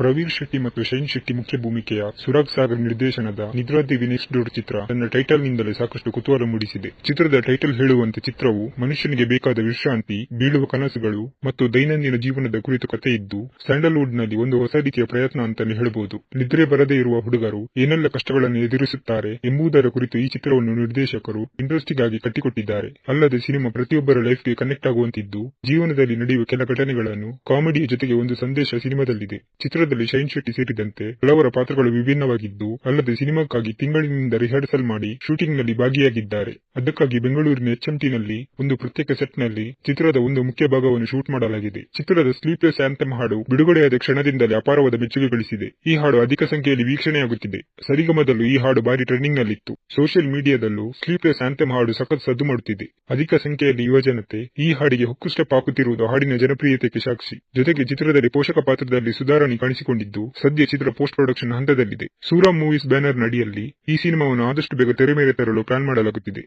ಪ್ರವೀರ್ ಶೆಟ್ಟಿ ಮತ್ತು ಶೈನ್ ಶೆಟ್ಟಿ ಮುಖ್ಯ ಭೂಮಿಕೆಯ ಸುರಾಗ್ ಸಾಗರ್ ನಿರ್ದೇಶನದ ನಿದ್ರಾದೇವಿ ನೆಕ್ಸ್ಟ್ ಡೋರ್ ಚಿತ್ರ ತನ್ನ ಟೈಟಲ್ ನಿಂದಲೇ ಸಾಕಷ್ಟು ಕುತೂಹಲ ಮೂಡಿಸಿದೆ. ಚಿತ್ರದ ಟೈಟಲ್ ಹೇಳುವಂತೆ ಚಿತ್ರವು ಮನುಷ್ಯನಿಗೆ ಬೇಕಾದ ವಿಶ್ರಾಂತಿ, ಬೀಳುವ ಕನಸುಗಳು ಮತ್ತು ದೈನಂದಿನ ಜೀವನದ ಕುರಿತು ಕಥೆಯಿದ್ದು ಸ್ಯಾಂಡಲ್ವುಡ್ನಲ್ಲಿ ಒಂದು ಹೊಸ ರೀತಿಯ ಪ್ರಯತ್ನ ಅಂತಲೇ ಹೇಳಬಹುದು ನಿದ್ರೆ ಬರದೇ ಇರುವ ಹುಡುಗರು ಏನೆಲ್ಲ ಕಷ್ಟಗಳನ್ನು ಎದುರಿಸುತ್ತಾರೆ ಎಂಬುದರ ಕುರಿತು ಈ ಚಿತ್ರವನ್ನು ನಿರ್ದೇಶಕರು ಇಂಟ್ರೆಸ್ಟಿಂಗ್ ಆಗಿ ಕಟ್ಟಿಕೊಟ್ಟಿದ್ದಾರೆ. ಅಲ್ಲದೆ ಸಿನಿಮಾ ಪ್ರತಿಯೊಬ್ಬರ ಲೈಫ್ಗೆ ಕನೆಕ್ಟ್ ಆಗುವಂತಿದ್ದು, ಜೀವನದಲ್ಲಿ ನಡೆಯುವ ಕೆಲ ಘಟನೆಗಳನ್ನು ಕಾಮಿಡಿಯ ಜೊತೆಗೆ ಒಂದು ಸಂದೇಶ ಸಿನಿಮಾದಲ್ಲಿದೆ. ಚಿತ್ರದಲ್ಲಿ ಶೈನ್ ಶೆಟ್ಟಿ ಸೇರಿದಂತೆ ಹಲವರ ಪಾತ್ರಗಳು ವಿಭಿನ್ನವಾಗಿದ್ದು, ಅಲ್ಲದೆ ಸಿನಿಮಾಕ್ಕಾಗಿ ತಿಂಗಳಿನಿಂದ ರಿಹರ್ಸಲ್ ಮಾಡಿ ಶೂಟಿಂಗ್ನಲ್ಲಿ ಭಾಗಿಯಾಗಿದ್ದಾರೆ. ಅದಕ್ಕಾಗಿ ಬೆಂಗಳೂರಿನ ಎಚ್ಎಂಟಿನಲ್ಲಿ ಒಂದು ಪ್ರತ್ಯೇಕ ಸೆಟ್ನಲ್ಲಿ ಚಿತ್ರದ ಒಂದು ಮುಖ್ಯ ಭಾಗವನ್ನು ಶೂಟ್ ಮಾಡಲಾಗಿದೆ. ಚಿತ್ರದ ಸ್ಲೀಪ್ಲೆಸ್ ಆಂಥಮ್ ಹಾಡು ಬಿಡುಗಡೆಯಾದ ಕ್ಷಣದಿಂದಲೇ ಅಪಾರವಾದ ಮೆಚ್ಚುಗೆ ಗಳಿಸಿದೆ. ಈ ಹಾಡು ಅಧಿಕ ಸಂಖ್ಯೆಯಲ್ಲಿ ವೀಕ್ಷಣೆಯಾಗುತ್ತಿದೆ. ಸರಿಗಮದಲ್ಲೂ ಈ ಹಾಡು ಭಾರಿ ಟ್ರೆಂಡಿಂಗ್ ನಲ್ಲಿತ್ತು ಸೋಷಿಯಲ್ ಮೀಡಿಯಾದಲ್ಲೂ ಸ್ಲೀಪ್ಲೆಸ್ ಆಂಥಮ್ ಹಾಡು ಸಖತ್ ಸದ್ದು ಮಾಡುತ್ತಿದೆ. ಅಧಿಕ ಸಂಖ್ಯೆಯಲ್ಲಿ ಯುವಜನತೆ ಈ ಹಾಡಿಗೆ ಹುಕ್ಕು ಸ್ಟೆಪ್ ಹಾಕುತ್ತಿರುವುದು ಹಾಡಿನ ಜನಪ್ರಿಯತೆಗೆ ಸಾಕ್ಷಿ. ಜೊತೆಗೆ ಚಿತ್ರದಲ್ಲಿ ಪೋಷಕ ಪಾತ್ರದಲ್ಲಿ ಸುಧಾರಣೆ ಕಾಣಿಸಿಕೊಂಡಿದ್ದು, ಸದ್ಯ ಚಿತ್ರ ಪೋಸ್ಟ್ ಪ್ರೊಡಕ್ಷನ್ ಹಂತದಲ್ಲಿದೆ. ಸೂರಾಮ್ ಮೂವೀಸ್ ಬ್ಯಾನರ್ ನಡಿಯಲ್ಲಿ ಈ ಸಿನಿಮಾವನ್ನು ಆದಷ್ಟು ಬೇಗ ತೆರೆ ಮೇಲೆ ತರಲು ಪ್ಲಾನ್ ಮಾಡಲಾಗುತ್ತಿದೆ.